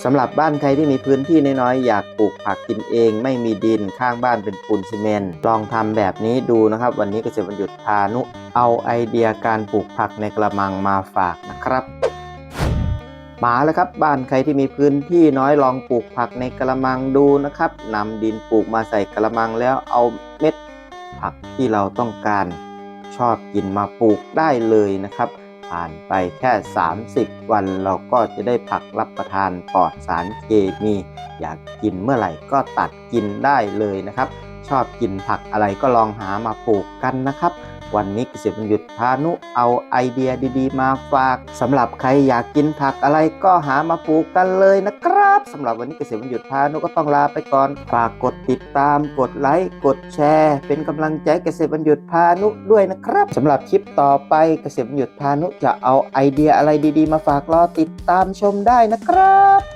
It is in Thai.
สำหรับบ้านใครที่มีพื้นที่น้อยๆ อยากปลูกผักกินเอง ไม่มีดินข้างบ้านเป็นปูนซีเมนต์ลองทำแบบนี้ดูนะครับ วันนี้เกษตรบรรยุทธ์พานุ เอาไอเดียการปลูกผักในกระมังมาฝากนะครับมาแล้วครับบ้านใครที่มีพื้นที่น้อยลองปลูกผักในกระมังดูนะครับนำดินปลูกมาใส่กระมังแล้วเอาเม็ดผักที่เราต้องการชอบกินมาปลูกได้เลยนะครับ ผ่านไปแค่ 30 วันเราก็จะได้ผักรับประทานปลอดสารเคมี อยากกินเมื่อไหร่ก็ตัดกินได้เลยนะครับ ชอบกินผักอะไรก็ลองหามาปลูกกันนะครับ วันนี้เกษตรบรรยุทธ์พานุเอาไอเดียดีๆ มาฝากสำหรับใครอยากกินผักอะไรก็หามาปลูกกันเลยนะครับสำหรับวันนี้เกษตรบรรยุทธ์พานุก็ต้องลาไปก่อนฝากกดติดตาม กดไลค์กดแชร์ เป็นกำลังใจเกษตรบรรยุทธ์พานุด้วยนะครับสำหรับคลิปต่อไปเกษตรบรรยุทธ์พานุจะเอาไอเดียอะไรดี ๆ มาฝากรอติดตามชมได้นะครับ